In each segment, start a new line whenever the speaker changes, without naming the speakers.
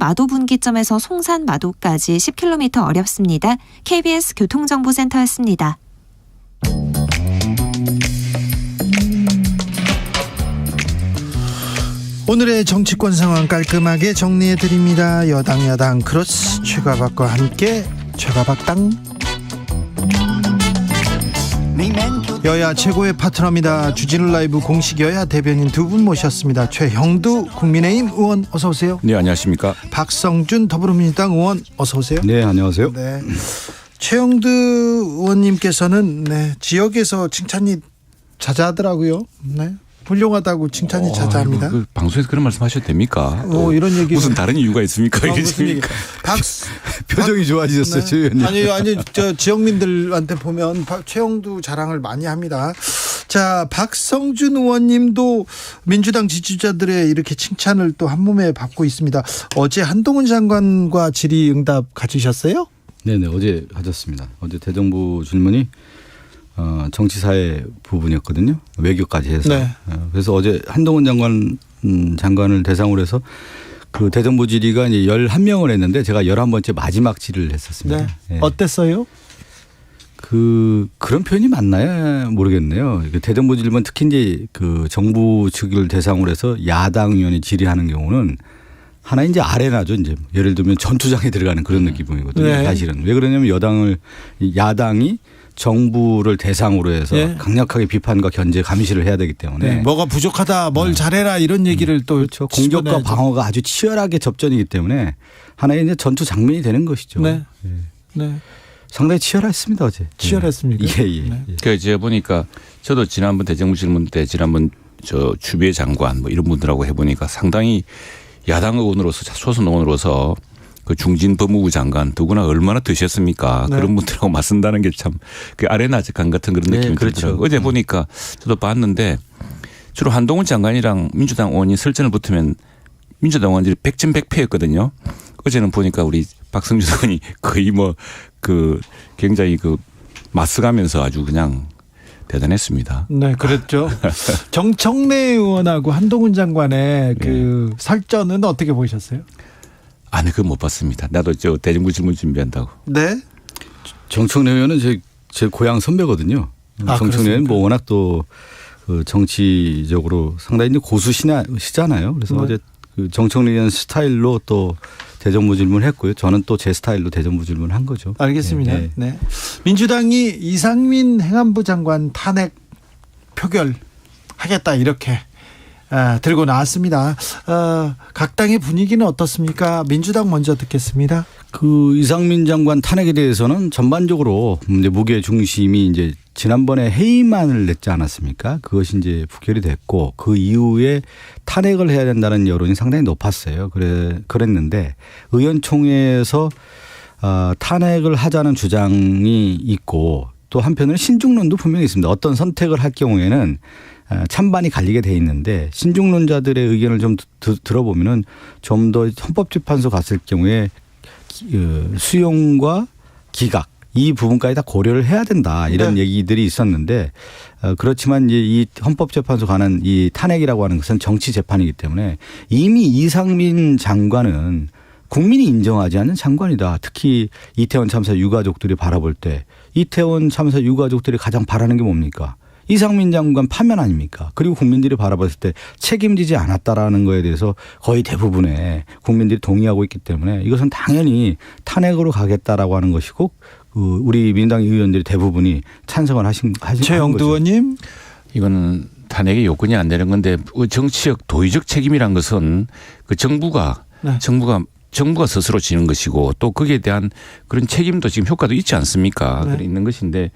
마도 분기점에서 송산 마도까지 10km 어렵습니다. KBS 교통정보센터였습니다.
오늘의 정치권 상황 깔끔하게 정리해 드립니다. 여당 야당 크로스 최가박과 함께 최가박당 여야 최고의 파트너입니다. 주진우 라이브 공식 여야 대변인 두 분 모셨습니다. 최형두 국민의힘 의원 어서 오세요.
네 안녕하십니까.
박성준 더불어민주당 의원 어서 오세요.
네 안녕하세요.
네. 최영두 의원님께서는 네, 지역에서 칭찬이 자자하더라고요. 네. 훌륭하다고 칭찬이
어,
자자합니다.
그 방송에서 그런 말씀하셔도 됩니까?
어, 이런 얘기
무슨 다른 이유가 있습니까?
어,
이게 지금?
박
표정이 좋아지셨어요, 최 의원님.
아니 아니 저 지역민들한테 보면 박- 최영두 자랑을 많이 합니다. 자 박성준 의원님도 민주당 지지자들의 이렇게 칭찬을 또 한 몸에 받고 있습니다. 어제 한동훈 장관과 질의응답 가지셨어요?
네네 어제 하셨습니다. 어제 대정부 질문이 어, 정치사회 부분이었거든요. 외교까지 해서.
네.
어, 그래서 어제 한동훈 장관 음, 장관을 대상으로 해서 그 대정부 질의가 이제 11명을 했는데 제가 11번째 마지막 질의를 했었습니다.
네.
예.
어땠어요?
그 그런 표현이 맞나요? 모르겠네요. 그 대정부 질문 특히 이제 그 정부 측을 대상으로 해서 야당 의원이 질의하는 경우는 하나 이제 아레나죠. 이제 예를 들면 전투장에 들어가는 그런 느낌이거든요.
네.
사실은 왜 그러냐면 여당을 야당이 정부를 대상으로 해서
네.
강력하게 비판과 견제 감시를 해야 되기 때문에
네. 뭐가 부족하다, 뭘 잘해라 이런 얘기를 또
그렇죠. 공격과. 방어가 아주 치열하게 접전이기 때문에 하나의 이제 전투 장면이 되는 것이죠.
네.
예.
네.
상당히 치열했습니다 어제.
치열했습니까?
예, 예.
네.
예.
그 제가 보니까 저도 지난번 대정부 질문 때 지난번 저 주비의 장관 뭐 이런 분들하고 해보니까 상당히 야당 의원으로서 초선 의원으로서 그 중진 법무부 장관 누구나 얼마나 드셨습니까?
네.
그런 분들하고 맞선다는 게 참 그 아레나 간 같은 그런
네,
느낌이
그렇죠.
들더라고요. 어제
음.
보니까 저도 봤는데 주로 한동훈 장관이랑 민주당 의원이 설전을 붙으면 민주당 의원들이 백전백패였거든요. 어제는 보니까 우리 박성준 의원이 거의 뭐 그 굉장히 그 맞서가면서 아주 그냥 대단했습니다.
네, 그랬죠. 정청래 의원하고 한동훈 장관의
네.
그 설전은 어떻게 보셨어요?
아니 그건 못 봤습니다. 나도 저 대정부 질문 준비한다고.
네.
정청래 의원은 제, 제 고향 선배거든요.
아,
정청래 의원은
그렇습니까?
뭐 워낙 또 그 정치적으로 상당히 고수시잖아요. 그래서
네.
어제 그 정청래 의원 스타일로 또 대정부 질문을 했고요. 저는 또 제 스타일로 대정부 질문을 한 거죠.
알겠습니다.
예, 예.
네. 민주당이 이상민 행안부 장관 탄핵 표결 하겠다 이렇게 아, 들고 나왔습니다. 어, 각 당의 분위기는 어떻습니까? 민주당 먼저 듣겠습니다.
그 이상민 장관 탄핵에 대해서는 전반적으로 이제 무게 중심이 이제 지난번에 해임안을 냈지 않았습니까? 그것이 이제 부결이 됐고 그 이후에 탄핵을 해야 된다는 여론이 상당히 높았어요. 그래 그랬는데 의원총회에서 어, 탄핵을 하자는 주장이 있고 또 한편으로는 신중론도 분명히 있습니다. 어떤 선택을 할 경우에는 어, 찬반이 갈리게 돼 있는데 신중론자들의 의견을 좀 드- 들어보면은 좀 더 헌법재판소 갔을 경우에 기- 어, 수용과 기각 이 부분까지 다 고려를 해야 된다 이런
네.
얘기들이 있었는데 어, 그렇지만 이제 이 헌법재판소 가는 이 탄핵이라고 하는 것은 정치 재판이기 때문에 이미 이상민 장관은 국민이 인정하지 않는 장관이다. 특히 이태원 참사 유가족들이 바라볼 때 이태원 참사 유가족들이 가장 바라는 게 뭡니까? 이상민 장관 파면 아닙니까? 그리고 국민들이 바라봤을 때 책임지지 않았다라는 거에 대해서 거의 대부분의 국민들이 동의하고 있기 때문에 이것은 당연히 탄핵으로 가겠다라고 하는 것이고 그 우리 민주당 의원들이 대부분이 찬성을 하신 하신
최영두. 의원님.
이거는 탄핵의 요건이 안 되는 건데 그 정치적 도의적 책임이란 것은 그 정부가
네.
정부가 정부가 스스로 지는 것이고 또 거기에 대한 그런 책임도 지금 효과도 있지 않습니까?
네.
그래 있는 것인데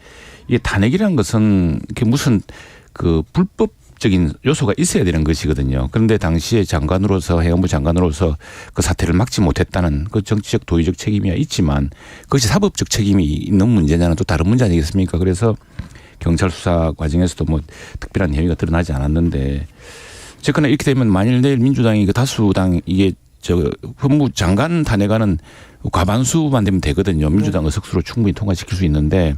이게 탄핵이라는 것은 이게 무슨 그 불법 적인 요소가 있어야 되는 것이거든요. 그런데 당시에 장관으로서 해양부 장관으로서 그 사태를 막지 못했다는 그 정치적 도의적 책임이야 있지만 그것이 사법적 책임이 있는 문제냐는 또 다른 문제 아니겠습니까? 그래서 경찰 수사 과정에서도 뭐 특별한 혐의가 드러나지 않았는데 어쨌거나 이렇게 되면 만일 내일 민주당이 그 다수당 이게 저 법무 장관 탄핵안은 과반수만 되면 되거든요. 민주당 의 석수로 충분히 통과시킬 수 있는데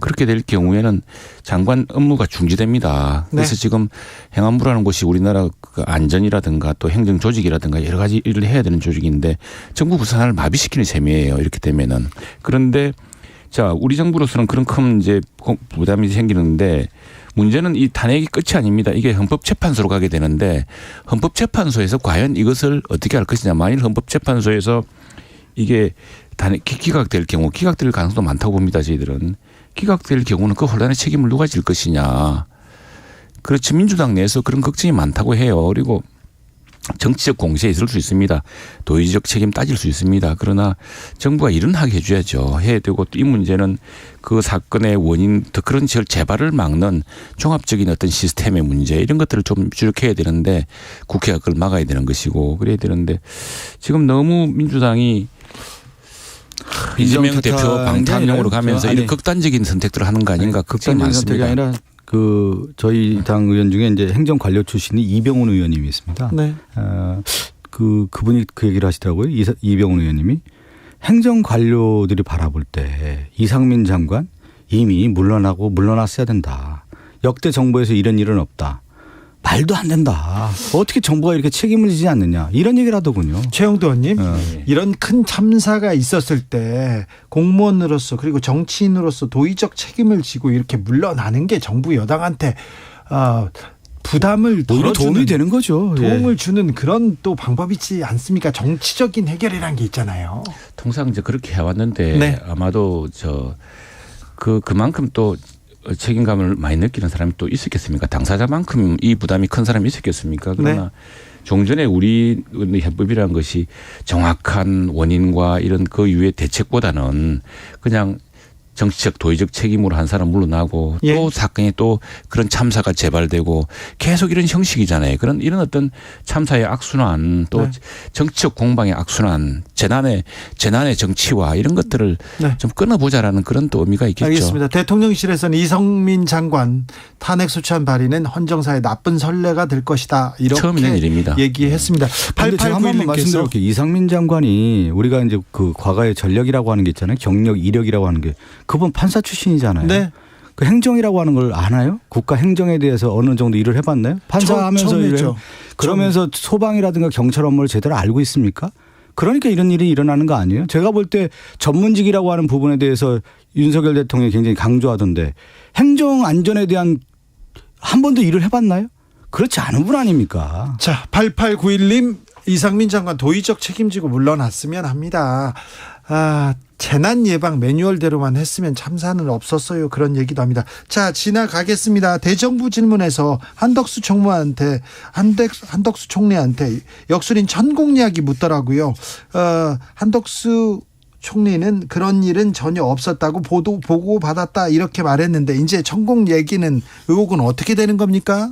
그렇게 될 경우에는 장관 업무가 중지됩니다. 그래서
네.
지금 행안부라는 곳이 우리나라 그 안전이라든가 또 행정 조직이라든가 여러 가지 일을 해야 되는 조직인데 정부 부산을 마비시키는 셈이에요. 이렇게 되면은 그런데 자 우리 정부로서는 그런 큰 이제 부담이 생기는데 문제는 이 탄핵이 끝이 아닙니다. 이게 헌법재판소로 가게 되는데 헌법재판소에서 과연 이것을 어떻게 할 것이냐. 만일 헌법재판소에서 이게 단핵 기각될 경우 기각될 가능성도 많다고 봅니다. 저희들은 기각될 경우는 그 혼란의 책임을 누가 질 것이냐. 그렇지 민주당 내에서 그런 걱정이 많다고 해요. 그리고 정치적 공세에 있을 수 있습니다. 도의적 책임 따질 수 있습니다. 그러나 정부가 일은 하게 해줘야죠. 해야 되고 또 이 문제는 그 사건의 원인, 더 그런 지 재발을 막는 종합적인 어떤 시스템의 문제 이런 것들을 좀 주력해야 되는데 국회가 그걸 막아야 되는 것이고 그래야 되는데 지금 너무 민주당이 이재명 대표 방탄용으로 가면서
아니,
이런 극단적인 선택들을 하는 거 아닌가
선택이
많습니다.
아니라 그 저희 당 의원 중에 이제 행정 관료 출신이 이병훈 의원님이 있습니다.
네.
어, 그 그분이 그 얘기를 하시더라고요. 이사- 이병훈 의원님이 행정 관료들이 바라볼 때 이상민 장관 이미 물러나고 물러났어야 된다. 역대 정부에서 이런 일은 없다. 말도 안 된다. 어떻게 정부가 이렇게 책임을 지지 않느냐. 이런 얘기를 하더군요.
최영도 의원님
어.
이런 큰 참사가 있었을 때 공무원으로서 그리고 정치인으로서 도의적 책임을 지고 이렇게 물러나는 게 정부 여당한테 어, 부담을
오히려 도움이 되는 거죠. 예.
도움을 주는 그런 또 방법이지 않습니까? 정치적인 해결이란 게 있잖아요.
통상 이제 그렇게 해왔는데
네.
아마도 저 그 그만큼 또 책임감을 많이 느끼는 사람이 또 있었겠습니까? 당사자만큼 이 부담이 큰 사람이 있었겠습니까? 그러나 종전에 우리 해법이라는 것이 정확한 원인과 이런 그 이후의 대책보다는 그냥 정치적 도의적 책임으로 한 사람 물러나고
예.
또 사건이 또 그런 참사가 재발되고 계속 이런 형식이잖아요. 그런 이런 어떤 참사의 악순환 또
네.
정치적 공방의 악순환 재난의 재난의 정치와 이런 것들을
네.
좀 끊어보자라는 그런 또 의미가 있겠죠.
알겠습니다. 대통령실에서는 이성민 장관 탄핵 소추안 발의는 헌정사의 나쁜 선례가 될 것이다. 이렇게
처음 있는 일입니다.
얘기했습니다.
번만
8891님께서
말씀드릴게요. 이상민 장관이 우리가 이제 그 과거의 전력이라고 하는 게 있잖아요. 경력, 이력이라고 하는 게 그분 판사 출신이잖아요.
네.
그 행정이라고 하는 걸 아나요? 국가 행정에 대해서 어느 정도 일을 해봤나요? 판사
처음-
하면서
처음
일을
했죠.
그러면서 소방이라든가 경찰 업무를 제대로 알고 있습니까? 그러니까 이런 일이 일어나는 거 아니에요? 제가 볼 때 전문직이라고 하는 부분에 대해서 윤석열 대통령이 굉장히 강조하던데 행정 안전에 대한 한 번도 일을 해봤나요? 그렇지 않은 분 아닙니까?
자, 8891님 이상민 장관 도의적 책임지고 물러났으면 합니다. 아, 재난 예방 매뉴얼대로만 했으면 참사는 없었어요. 그런 얘기도 합니다. 자, 지나가겠습니다. 대정부 질문에서 한덕수 총무한테 한덕, 한덕수 총리한테 역술인 천공 이야기 묻더라고요. 어, 한덕수 총리는 그런 일은 전혀 없었다고 보도 보고 받았다 이렇게 말했는데 이제 천공 얘기는 의혹은 어떻게 되는 겁니까?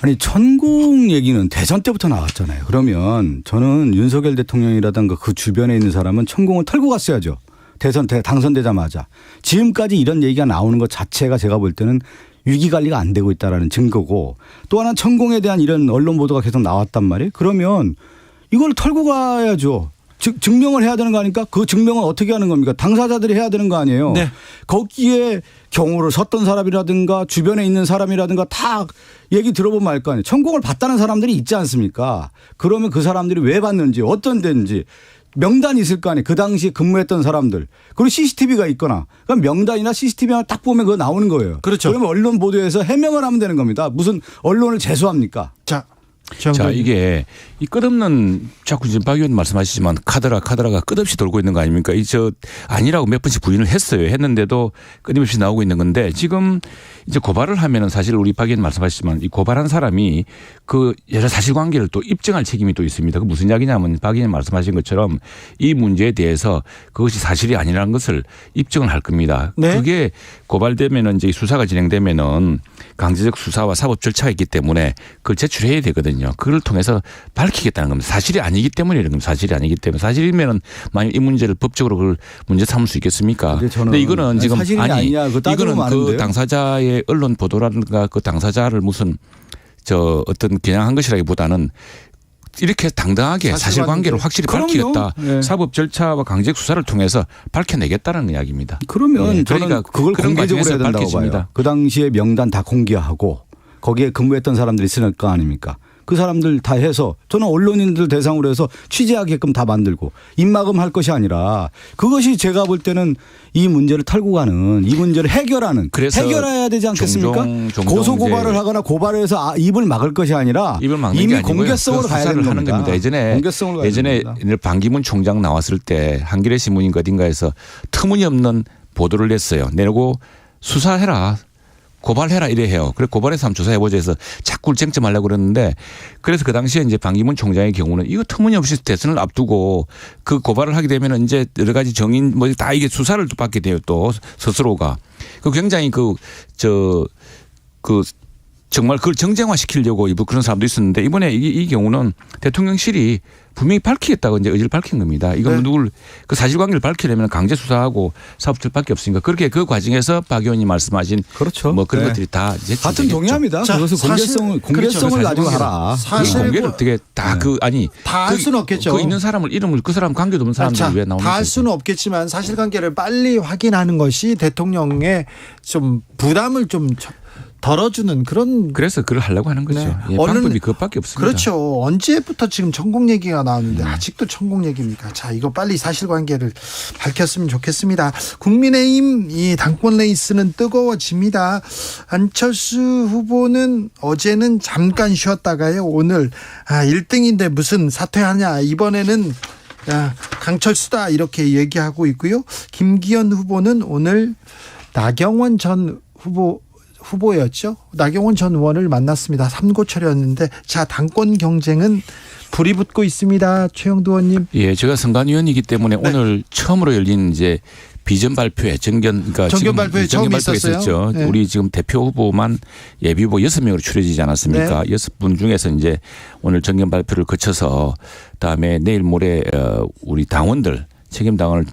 아니 천공 얘기는 대선 때부터 나왔잖아요. 그러면 저는 윤석열 대통령이라든가 그 주변에 있는 사람은 천공을 털고 갔어야죠. 대선 대- 당선되자마자 지금까지 이런 얘기가 나오는 것 자체가 제가 볼 때는 위기 관리가 안 되고 있다라는 증거고 또 하나 는 천공에 대한 이런 언론 보도가 계속 나왔단 말이에요. 그러면 이걸 털고 가야죠. 즉 증명을 해야 되는 거 아닙니까? 그 증명은 어떻게 하는 겁니까? 당사자들이 해야 되는 거 아니에요.
네.
거기에 경호를 섰던 사람이라든가 주변에 있는 사람이라든가 다 얘기 들어보면 알 거 아니에요. 천공을 받다는 사람들이 있지 않습니까? 그러면 그 사람들이 왜 받는지 어떤 데인지 명단이 있을 거 아니에요. 그 당시 근무했던 사람들. 그리고 CCTV가 있거나. 그럼 명단이나 CCTV만 딱 보면 그거 나오는 거예요.
그렇죠.
그러면 언론 보도에서 해명을 하면 되는 겁니다. 무슨 언론을 재수합니까?
자,
자. 이게 이 끝없는 자꾸 지금 박 의원 말씀하시지만 카드라 카드라가 끝없이 돌고 있는 거 아닙니까? 이 저 아니라고 몇 번씩 부인을 했어요. 했는데도 끊임없이 나오고 있는 건데 지금 이제 고발을 하면은 사실 우리 박 의원 말씀하셨지만 이 고발한 사람이 그 여러 사실관계를 또 입증할 책임이 또 있습니다. 그 무슨 이야기냐면 박 의원 말씀하신 것처럼 이 문제에 대해서 그것이 사실이 아니라는 것을 입증을 할 겁니다.
네.
그게 고발되면은 이제 수사가 진행되면은 강제적 수사와 사법 절차가 있기 때문에 그걸 제출해야 되거든요. 그걸 통해서 밝히겠다는 겁니다. 사실이 아니기 때문에 이런 겁니다. 사실이 아니기 때문에 사실이면은 만약 이 문제를 법적으로 그걸 문제 삼을 수 있겠습니까?
근데 저는
근데 이거는 지금
사실이
아니
아니냐,
이거는 그. 당사자의 언론 보도라든가 그 당사자를 무슨 저 어떤 겨냥한 것이라기보다는 이렇게 당당하게
사실관계.
사실관계를 확실히. 밝히겠다.
네.
사법 절차와 강제 수사를 통해서 밝혀내겠다는 이야기입니다.
그러면
예, 저희가
그걸
그런
공개적으로 해야 된다고
밝혀집니다.
봐요. 그 당시에 명단 다 공개하고 거기에 근무했던 사람들이 있을 거 아닙니까? 그 사람들 다 해서 저는 언론인들 대상으로 해서 취재하게끔 다 만들고 입막음 할 것이 아니라 그것이 제가 볼 때는 이 문제를 털고 가는 이 문제를 해결하는 해결해야 되지 않겠습니까? 고소 고발을 하거나 고발해서 아, 입을 막을 것이 아니라
입을 막는
이미. 공개성으로
그
가야 되는
하는 겁니다. 예전에
공개성으로
예전에. 반기문 총장 나왔을 때 한겨레 신문인가 어딘가에서 터무니없는 보도를 냈어요. 내고 수사해라. 고발해라 이래 해요. 그래 고발해서 한번 조사해보자 해서 자꾸 쟁점하려고 그랬는데 그래서 그 당시에 이제 반기문 총장의 경우는 이거 터무니없이 대선을 앞두고 그 고발을 하게 되면 이제 여러 가지 정인 뭐 다 이게 수사를 또 받게 돼요 또 스스로가. 그 굉장히 그 저그 정말 그걸 정쟁화 시키려고 이번 그런 사람도 있었는데 이번에 이, 이 경우는 대통령실이 분명히 밝히겠다고 이제 의지를 밝힌 겁니다. 이건
네.
누굴 그 사실관계를 밝히려면 강제 수사하고 사법처밖에 없으니까 그렇게 그 과정에서 박 의원님 말씀하신
그렇죠.
뭐 그런
네.
것들이 다 이제
같은 동의합니다.
자,
그것을
사실-
공개성을. 공개성을 가지고 하라.
이
사실
공개를
뭐-
어떻게 다그 아니
다할
그-
수는 없겠죠.
그 있는 사람을 이름을 그 사람 관계도 없는 사람들이
자,
왜 나오는
다할
거지?
수는 없겠지만 사실관계를 빨리 확인하는 것이 대통령의 좀 부담을 좀 저- 덜어주는 그런
그래서 그걸 하려고 하는 거죠.
네.
예,
얼른-
방법이 그것밖에 없습니다.
그렇죠. 언제부터 지금 천공 얘기가 나오는데
음.
아직도 천공 얘기입니까? 자, 이거 빨리 사실관계를 밝혔으면 좋겠습니다. 국민의힘 이 당권 레이스는 뜨거워집니다. 안철수 후보는 어제는 잠깐 쉬었다가요. 오늘 아, 1등인데 무슨 사퇴하냐. 이번에는 야, 강철수다 이렇게 얘기하고 있고요. 김기현 후보는 오늘 나경원 전 후보 후보였죠. 나경원 전 의원을 만났습니다. 삼고철이었는데 자 당권 경쟁은 불이 붙고 있습니다. 최영두 의원님.
예, 제가 선관위원이기 때문에
네.
오늘 처음으로 열린 이제 비전 발표회 정견 그러니까
정견 발표회
발표가
있었어요?
있었죠.
네.
우리 지금 대표 후보만 예비 후보 여섯 명으로 추려지지 않았습니까?
네.
여섯 분 중에서 이제 오늘 정견 발표를 거쳐서 그다음에 내일 모레 어, 우리 당원들 책임 당원을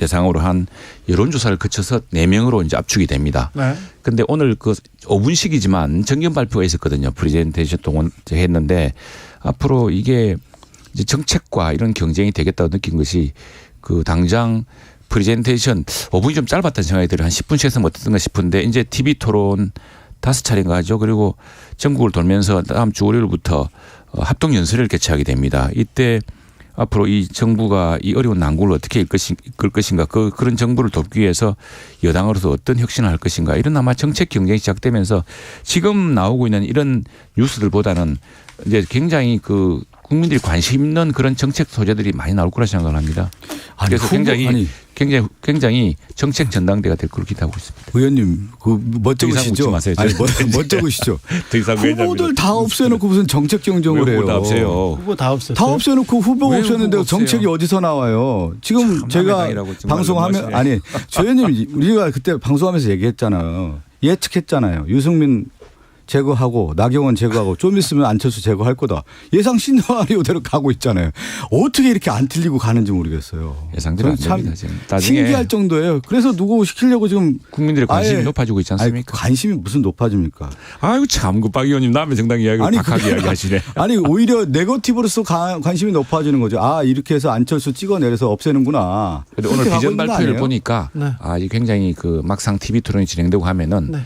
대상으로 한 여론조사를 거쳐서 네 명으로 이제 압축이 됩니다.
네.
근데 오늘 그 5분씩이지만 정견 발표가 있었거든요. 프레젠테이션 동원 했는데 앞으로 이게 이제 정책과 이런 경쟁이 되겠다고 느낀 것이 그 당장 프레젠테이션 5분이 좀 짧았다는 생각이 들어요. 한 10분씩 했으면 어땠던가 싶은데 이제 TV 토론 다섯 차례인가 하죠. 그리고 전국을 돌면서 다음 주 월요일부터 어, 합동 연설을 개최하게 됩니다. 이때 앞으로 이 정부가 이 어려운 난국을 어떻게 이끌 것인- 이끌 것인가 그 그런 정부를 돕기 위해서 여당으로서 어떤 혁신을 할 것인가 이런 아마 정책 경쟁이 시작되면서 지금 나오고 있는 이런 뉴스들보다는 이제 굉장히 그 국민들이 관심 있는 그런 정책 소재들이 많이 나올 거라 생각을 합니다.
아니,
그래서
후보-
굉장히
아니.
굉장히 굉장히 정책 전당대가 될 거로 기대하고 있습니다.
의원님 적으시죠?
묻지 마세요.
아니?
더 이상
후보들 다 없애놓고 무슨 정책 경쟁을 해요?
다 없어요.
후보 다 없었어요.
다 없애놓고 후보가
왜
없었는데
후보가
정책이
없어요?
어디서 나와요? 지금
참
제가 방송하면. 아니 조 의원님 우리가 그때 방송하면서 얘기했잖아요. 예측했잖아요. 유승민 제거하고 나경원 제거하고 좀 있으면 안철수 제거할 거다. 예상 시나리오대로 가고 있잖아요. 어떻게 이렇게 안 틀리고 가는지 모르겠어요.
예상대로 나중에
신기할 정도예요. 그래서 누구 시키려고 지금
국민들의 관심이 높아지고 있지
아니,
않습니까?
관심이 무슨 높아집니까?
아이고 참, 그 박 의원님 남의 정당 이야기
아니,
박하게
그게
이야기 하시네.
아니 오히려 네거티브로서 가- 관심이 높아지는 거죠. 아 이렇게 해서 안철수 찍어내려서 없애는구나.
오늘 비전 발표를? 보니까
네.
아, 이 굉장히 그 막상 TV 토론이 진행되고 하면은
네.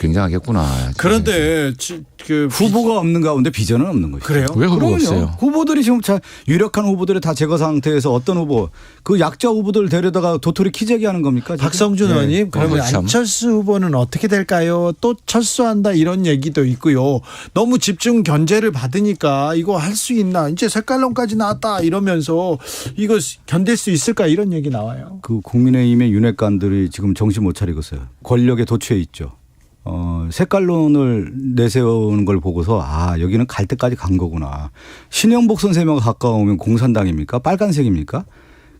굉장하겠구나.
그런데 지- 그
후보가 없는 가운데 비전은 없는 거죠.
그래요?
왜 후보가. 없어요?
후보들이 지금 자 유력한 후보들을 다 제거 상태에서 어떤 후보 그 약자 후보들 데려다가 도토리 키재기 하는 겁니까? 지금?
박성준
네.
의원님 그러면
어, 참.
안철수 후보는 어떻게 될까요? 또 철수한다 이런 얘기도 있고요. 너무 집중 견제를 받으니까 이거 할 수 있나? 이제 색깔론까지 나왔다 이러면서 이거 견딜 수 있을까 이런 얘기 나와요.
그 국민의힘의 윤핵관들이 지금 정신 못 차리고 있어요. 권력에 도취해 있죠. 어, 색깔론을 내세우는 걸 보고서 아, 여기는 갈 때까지 간 거구나. 신영복 선생님과 가까우면 공산당입니까? 빨간색입니까?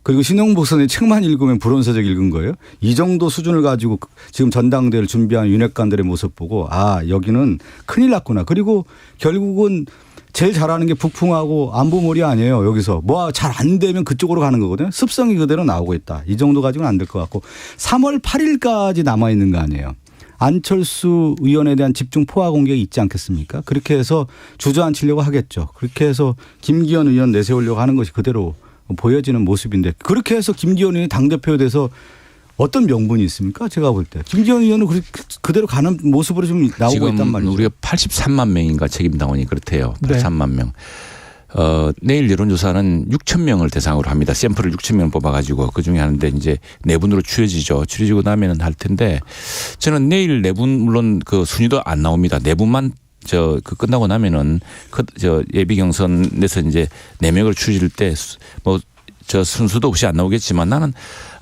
그리고 신영복 선생님 책만 읽으면 불온서적 읽은 거예요. 이 정도 수준을 가지고 그 지금 전당대회를 준비한 윤핵관들의 모습 보고 아, 여기는 큰일 났구나. 그리고 결국은 제일 잘하는 게 북풍하고 안보몰이 아니에요. 여기서 뭐 잘 안 되면 그쪽으로 가는 거거든요. 습성이 그대로 나오고 있다. 이 정도 가지고는 안 될 것 같고 3월 8일까지 남아 있는 거 아니에요. 안철수 의원에 대한 집중 포화 공격이 있지 않겠습니까? 그렇게 해서 주저앉히려고 하겠죠. 그렇게 해서 김기현 의원 내세우려고 하는 것이 그대로 보여지는 모습인데 그렇게 해서 김기현 의원이 당대표에 대해서 어떤 명분이 있습니까? 제가 볼 때. 김기현 의원은 그- 그대로 가는 모습으로 좀 나오고 있단 말이죠.
우리가 83만 명인가 책임당원이 그렇대요.
네.
83만 명. 어, 내일 여론조사는 6천 명을 대상으로 합니다. 샘플을 6천 명 뽑아가지고 그 중에 하는데 이제 내분으로 추려지죠. 추려지고 나면은 할 텐데 저는 내일 내분 물론 그 순위도 안 나옵니다. 내분만 저 그 끝나고 나면은 그 저 예비 경선에서 이제 네 명을 추릴 때 뭐 저 순수도 없이 안 나오겠지만 나는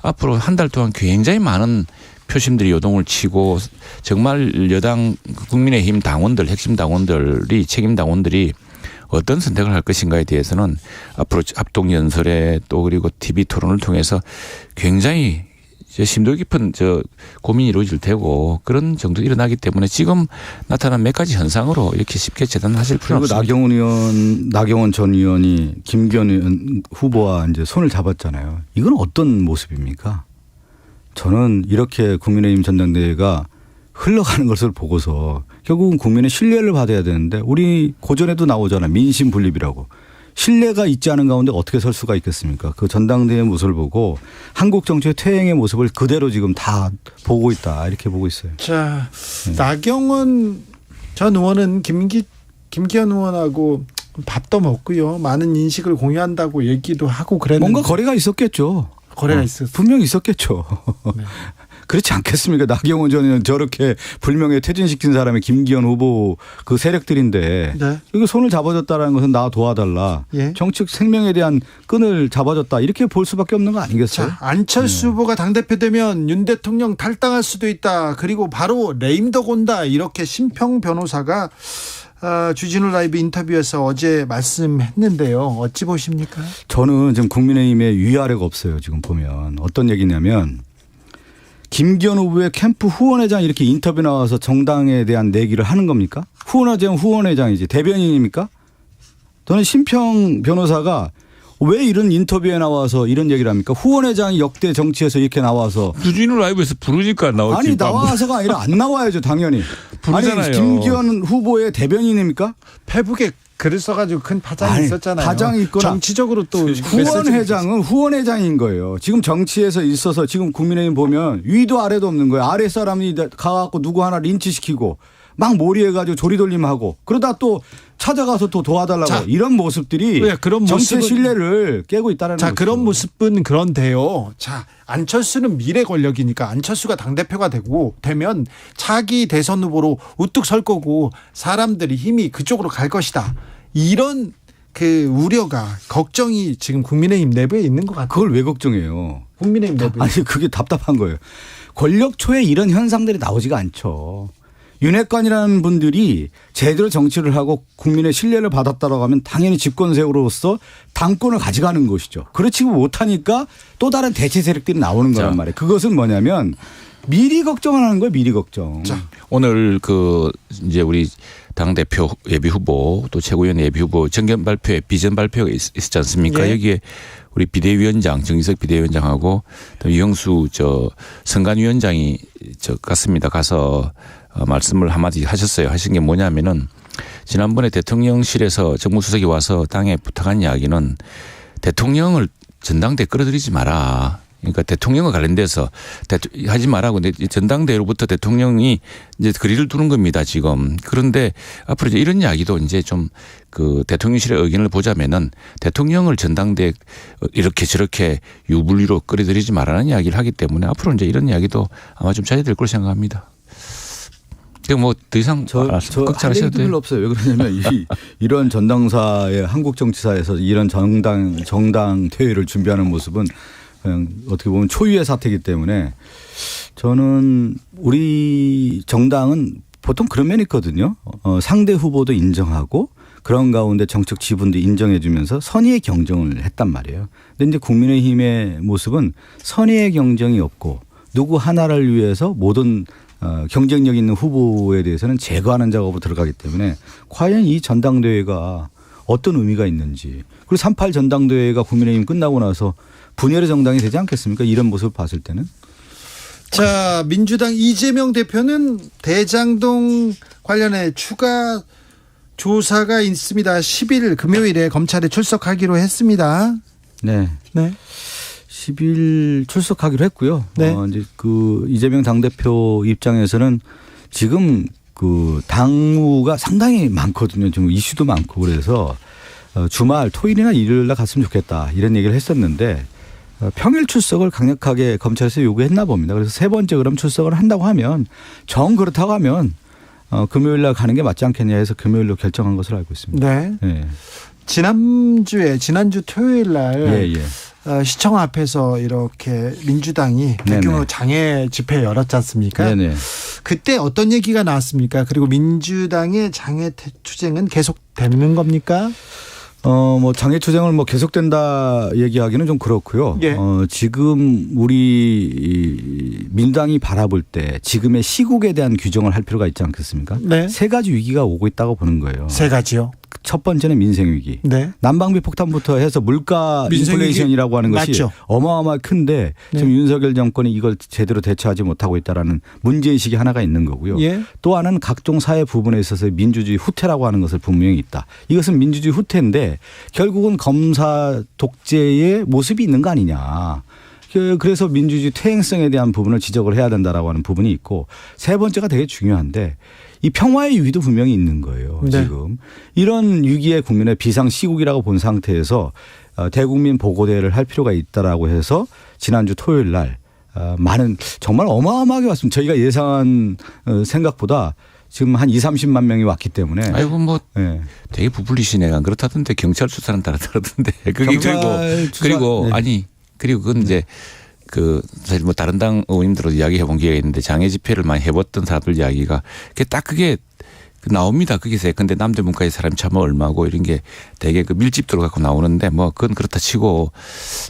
앞으로 한 달 동안 굉장히 많은 표심들이 요동을 치고 정말 여당 국민의힘 당원들 핵심 당원들이 책임 당원들이 어떤 선택을 할 것인가에 대해서는 앞으로 합동 연설에 또 그리고 TV 토론을 통해서 굉장히 저 심도 깊은 저 고민이 이루어질 테고 그런 정도 일어나기 때문에 지금 나타난 몇 가지 현상으로 이렇게 쉽게 재단하실 필요는 없습니다.
나경원 의원, 나경원 전 의원이 김기현 의원 후보와 이제 손을 잡았잖아요. 이건 어떤 모습입니까? 저는 이렇게 국민의힘 전당대회가 흘러가는 것을 보고서 결국은 국민의 신뢰를 받아야 되는데 우리 고전에도 나오잖아 민심 분립이라고 신뢰가 있지 않은 가운데 어떻게 설 수가 있겠습니까? 그 전당대회 모습을 보고 한국 정치의 퇴행의 모습을 그대로 지금 다 보고 있다 이렇게 보고 있어요.
자, 나경원 전 의원은 김기 김기현 의원하고 밥도 먹고요. 많은 인식을 공유한다고 얘기도 하고 그랬는데
뭔가 거래가 있었겠죠.
거래가
어,
있었어요.
분명히 있었겠죠.
네.
그렇지 않겠습니까? 나경원 전 의원 저렇게 불명예 퇴진시킨 사람이 김기현 후보 그 세력들인데
네.
이거 손을 잡아줬다라는 것은 나 도와달라.
예.
정책 생명에 대한 끈을 잡아줬다. 이렇게 볼 수밖에 없는 거 아니겠어요?
자, 안철수 후보가 당대표 되면 윤 대통령 탈당할 수도 있다. 그리고 바로 레임덕 온다. 이렇게 심평 변호사가 어, 주진우 라이브 인터뷰에서 어제 말씀했는데요. 어찌 보십니까?
저는 지금 국민의힘에 위아래가 없어요. 지금 보면 어떤 얘기냐면 김기현 후보의 캠프 후원회장 이렇게 인터뷰 나와서 정당에 대한 내기를 하는 겁니까? 후원회장 후원회장이지 대변인입니까? 저는 심평 변호사가 왜 이런 인터뷰에 나와서 이런 얘기를 합니까? 후원회장이 역대 정치에서 이렇게 나와서
주진우 라이브에서 부르니까 나오지.
아니 나와서가 아니라 안 나와야죠 당연히.
부르잖아요.
아니 김기현 후보의 대변인입니까?
페북에 글을 써가지고 큰 파장이
아니,
있었잖아요.
파장이 있거나
정치적으로 또
후원 회장은 후원 회장인 거예요. 지금 정치에서 있어서 지금 국민의힘 보면 위도 아래도 없는 거예요. 아래 사람이 가갖고 누구 하나 린치시키고 막 몰이해가지고 조리돌림하고 그러다 또 찾아가서 또 도와달라고
자,
이런 모습들이
왜 그런 모습은-
신뢰를 깨고 있다는
자
거죠.
그런 모습은 그런데요. 자 안철수는 미래 권력이니까 안철수가 당 대표가 되고 되면 차기 대선 후보로 우뚝 설 거고 사람들이 힘이 그쪽으로 갈 것이다. 이런 그 우려가 걱정이 지금 국민의힘 내부에 있는 것 같아요.
그걸 왜 걱정해요?
국민의힘 내부에.
아니 그게 답답한 거예요. 권력 초에 이런 현상들이 나오지가 않죠. 윤핵관이라는 분들이 제대로 정치를 하고 국민의 신뢰를 받았다라고 하면 당연히 집권 세력으로서 당권을 가져가는 것이죠. 그렇지 못하니까 또 다른 대체 세력들이 나오는 거란
자.
말이에요. 그것은 뭐냐면 미리 걱정을 하는 거예요. 미리 걱정.
자,
오늘 그 이제 우리 당 대표 예비 후보 또 최고위원 예비 후보 정견 발표에 비전 발표가 있, 있었지 않습니까?
예.
여기에 우리 비대위원장 정의석 비대위원장하고 또 이영수 저 선관위원장이 저 갔습니다. 가서 어, 말씀을 한마디 하셨어요. 하신 게 뭐냐면은 지난번에 대통령실에서 정무수석이 와서 당에 부탁한 이야기는 대통령을 전당대 끌어들이지 마라. 그러니까 대통령과 관련돼서 하지 말라고 전당대회로부터 대통령이 이제 거리를 두는 겁니다 지금 그런데 앞으로 이제 이런 이야기도 이제 좀 그 대통령실의 의견을 보자면은 대통령을 전당대 이렇게 저렇게 유불리로 끌어들이지 말라는 이야기를 하기 때문에 앞으로 이제 이런 이야기도 아마 좀 자제될 걸 생각합니다. 뭐더 이상
저,
알았어.
저
걱정 할안 하셔도
얘기도
돼요.
별로 없어요. 왜 그러냐면 이, 이런 전당사의 한국 정치사에서 이런 정당 정당 퇴회를 준비하는 모습은 그냥 어떻게 보면 초유의 사태이기 때문에 저는 우리 정당은 보통 그런 면이 있거든요. 어, 상대 후보도 인정하고 그런 가운데 정책 지분도 인정해 주면서 선의의 경쟁을 했단 말이에요. 근데 이제 국민의힘의 모습은 선의의 경쟁이 없고 누구 하나를 위해서 모든 어, 경쟁력 있는 후보에 대해서는 제거하는 작업으로 들어가기 때문에 과연 이 전당대회가 어떤 의미가 있는지 그리고 38 전당대회가 국민의힘 끝나고 나서 분열의 정당이 되지 않겠습니까? 이런 모습을 봤을 때는
자, 민주당 이재명 대표는 대장동 관련해 추가 조사가 있습니다. 10일 금요일에 검찰에 출석하기로 했습니다.
네.
네.
10일 출석하기로 했고요.
네.
어, 이제 그 이재명 당대표 입장에서는 지금 그 당무가 상당히 많거든요. 지금 이슈도 많고 그래서 어, 주말 토요일이나 일요일 날 갔으면 좋겠다 이런 얘기를 했었는데 어, 평일 출석을 강력하게 검찰에서 요구했나 봅니다. 그래서 세 번째 그럼 출석을 한다고 하면 정 그렇다고 하면 어, 금요일 날 가는 게 맞지 않겠냐 해서 금요일로 결정한 것으로 알고 있습니다.
네.
예.
지난주에 지난주 토요일 날
예, 예.
어, 시청 앞에서 이렇게 민주당이. 대규모 장애 집회 열었지 않습니까?
네네.
그때 어떤 얘기가 나왔습니까? 그리고 민주당의 장애 태- 투쟁은 계속되는 겁니까?
어, 뭐 장애 투쟁을 뭐 계속된다 얘기하기는 좀 그렇고요.
예.
어, 지금 우리 이 민당이 바라볼 때 지금의 시국에 대한 규정을 할 필요가 있지 않겠습니까?
네.
세 가지 위기가 오고 있다고 보는 거예요.
세 가지요.
첫 번째는 민생 위기.
네.
난방비 폭탄부터 해서 물가 인플레이션이라고 하는 것이
맞죠.
어마어마하게 큰데 지금
네.
윤석열 정권이 이걸 제대로 대처하지 못하고 있다라는 문제 의식이 하나가 있는 거고요.
예.
또 하나는 각종 사회 부분에 있어서 민주주의 후퇴라고 하는 것을 분명히 있다. 이것은 민주주의 후퇴인데 결국은 검사 독재의 모습이 있는 거 아니냐. 그- 그래서 민주주의 퇴행성에 대한 부분을 지적을 해야 된다라고 하는 부분이 있고 세 번째가 되게 중요한데 이 평화의 위기도 분명히 있는 거예요.
네.
지금 이런 위기의 국민의 비상 시국이라고 본 상태에서 어, 대국민 보고대회를 할 필요가 있다라고 해서 지난주 토요일 날 어, 많은 정말 어마어마하게 왔습니다. 저희가 예상한 어, 생각보다 지금 한 2, 30만 명이 왔기 때문에
아이고 뭐
예.
되게 부풀리시네. 안 그렇다던데 경찰 수사는 따르다던데. 그게
경찰
그리고
수사-
그리고
네.
아니 그리고 그건 이제 그 사실 뭐 다른 당 의원님들도 이야기해 본 기회가 있는데 장애 집회를 많이 해봤던 사람들 이야기가 그게 딱 그게 그 나옵니다. 거기서 근데 남대 문과의 사람이 참 얼마고 이런 게 되게 그 밀집도를 갖고 나오는데 뭐 그건 그렇다 치고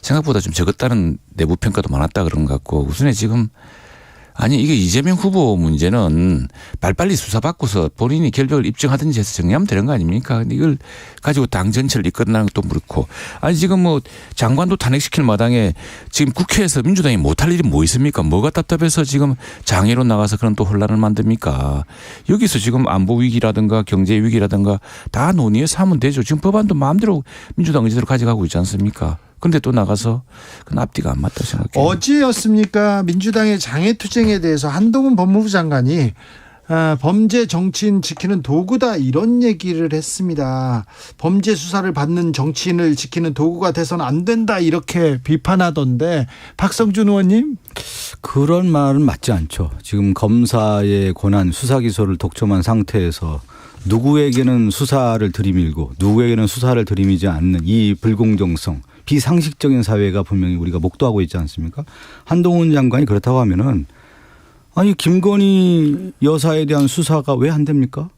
생각보다 좀 적었다는 내부 평가도 많았다 그런 것 같고 우선에 지금 아니 이게 이재명 후보 문제는 빨리빨리 수사받고서 본인이 결벽을 입증하든지 해서 정리하면 되는 거 아닙니까? 이걸 가지고 당 전체를 이끌어나는 것도 그렇고 아니 지금 뭐 장관도 탄핵시킬 마당에 지금 국회에서 민주당이 못할 일이 뭐 있습니까? 뭐가 답답해서 지금 장애로 나가서 그런 또 혼란을 만듭니까? 여기서 지금 안보 위기라든가 경제 위기라든가 다 논의해서 하면 되죠. 지금 법안도 마음대로 민주당 의지대로 가져가고 있지 않습니까? 근데 또 나가서 그건 앞뒤가 안 맞다 생각해요.
어제였습니까? 민주당의 장애 투쟁에 대해서 한동훈 법무부 장관이 아, 범죄 정치인 지키는 도구다 이런 얘기를 했습니다. 범죄 수사를 받는 정치인을 지키는 도구가 돼서는 안 된다 이렇게 비판하던데 박성준 의원님
그런 말은 맞지 않죠. 지금 검사의 권한 수사 기소를 독점한 상태에서 누구에게는 수사를 들이밀고 누구에게는 수사를 들이미지 않는 이 불공정성 비상식적인 사회가 분명히 우리가 목도하고 있지 않습니까? 한동훈 장관이 그렇다고 하면은 아니 김건희 여사에 대한 수사가 왜 안 됩니까?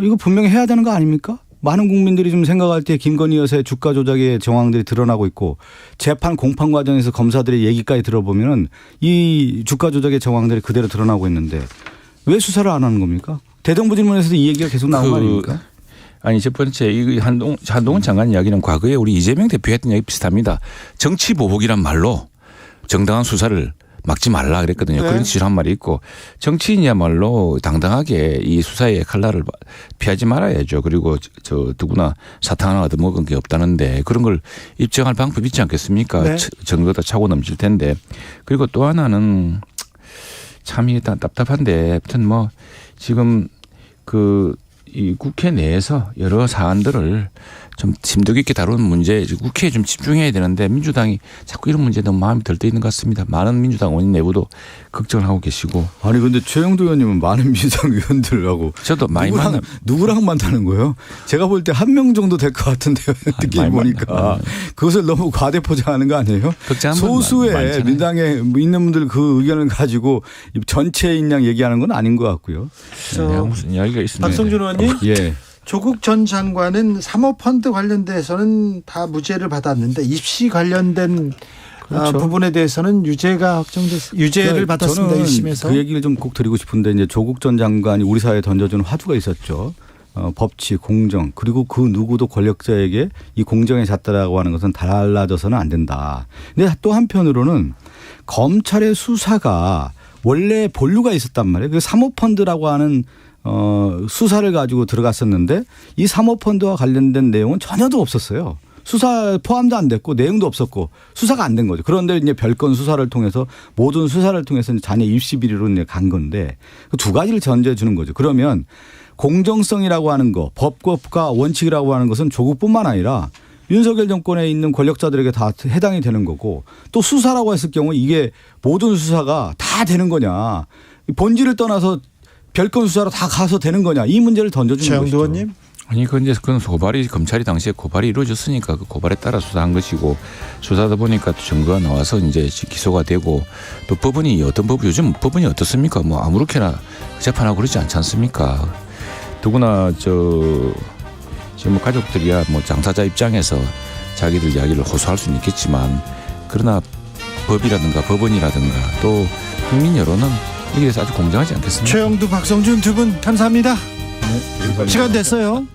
이거 분명히 해야 되는 거 아닙니까? 많은 국민들이 좀 생각할 때 김건희 여사의 주가 조작의 정황들이 드러나고 있고 재판 공판 과정에서 검사들의 얘기까지 들어보면은 이 주가 조작의 정황들이 그대로 드러나고 있는데 왜 수사를 안 하는 겁니까? 대정부 질문에서도 이 얘기가 계속 나온
거그
아닙니까?
아니 첫 번째 이 한동 한동훈 장관 이야기는 과거에 우리 이재명 대표 했던 이야기 비슷합니다. 정치 보복이란 말로 정당한 수사를 막지 말라 그랬거든요.
네.
그런 취지로 한 말이 있고 정치인이야말로 당당하게 이 수사의 칼날을 피하지 말아야죠. 그리고 저 누구나 사탕 하나 얻어먹은 게 없다는데 그런 걸 입증할 방법이 있지 않겠습니까?
네.
처- 증거다 차고 넘칠 텐데 그리고 또 하나는 참 이게 다 답답한데 하여튼 뭐 지금 그 이 국회 내에서 여러 사안들을 좀 심도 깊게 다루는 문제 이제 국회에 좀 집중해야 되는데 민주당이 자꾸 이런 문제에 너무 마음이 덜떼 있는 것 같습니다. 많은 민주당 의원 내부도 걱정을 하고 계시고
아니 근데 최영도 의원님은 많은 민주당 의원들하고
저도 많이
누구랑,
만나
누구랑 만나는 거예요? 제가 볼 때 한 명 정도 될 것 같은데요. 느낌
많이
보니까
만나.
그것을 너무 과대 포장하는 거 아니에요? 소수의. 민당에 있는 분들 그 의견을 가지고 전체인 양 얘기하는 건 아닌 것 같고요.
저
내가 무슨 이야기가 있습니다.
박성준 의원님
예.
조국 전 장관은 사모펀드 관련돼서는 다 무죄를 받았는데 입시 관련된 아,
그렇죠.
부분에 대해서는 유죄가 확정됐 유죄를
그러니까
받았습니다.
저는
1심에서.
그 얘기를 좀 꼭 드리고 싶은데 이제 조국 전 장관이 우리 사회에 던져준 화두가 있었죠. 어, 법치, 공정 그리고 그 누구도 권력자에게 이 공정에 잣다라고 하는 것은 달라져서는 안 된다. 근데 또 한편으로는 검찰의 수사가 원래 본류가 있었단 말이에요. 그 사모펀드라고 하는 어 수사를 가지고 들어갔었는데 이 사모펀드와 관련된 내용은 전혀도 없었어요. 수사 포함도 안 됐고 내용도 없었고 수사가 안 된 거죠. 그런데 이제 별건 수사를 통해서 모든 수사를 통해서 자녀 입시 비리로 이제 간 건데 그 두 가지를 전제해 주는 거죠. 그러면 공정성이라고 하는 거, 법과 원칙이라고 하는 것은 조국뿐만 아니라 윤석열 정권에 있는 권력자들에게 다 해당이 되는 거고 또 수사라고 했을 경우 이게 모든 수사가 다 되는 거냐 본질을 떠나서 별건 수사로 다 가서 되는 거냐 이 문제를 던져주는 것이죠.
의원님.
아니 그건 이제 그건 고발이 검찰이 당시에 고발이 이루어졌으니까 그 고발에 따라 수사한 것이고 수사하다 보니까 또 증거가 나와서 이제 기소가 되고 또 법원이 어떤 법 요즘 법원이 어떻습니까? 뭐 아무렇게나 재판하고 그러지 않지 않습니까? 더구나 저 지금 뭐 가족들이야 뭐 당사자 입장에서 자기들 이야기를 호소할 수는 있겠지만 그러나 법이라든가 법원이라든가 또 국민 여론은 여기에 대해서 아주 공정하지 않겠습니까?
최영두 박성준 두 분 감사합니다.
네,
시간 됐어요.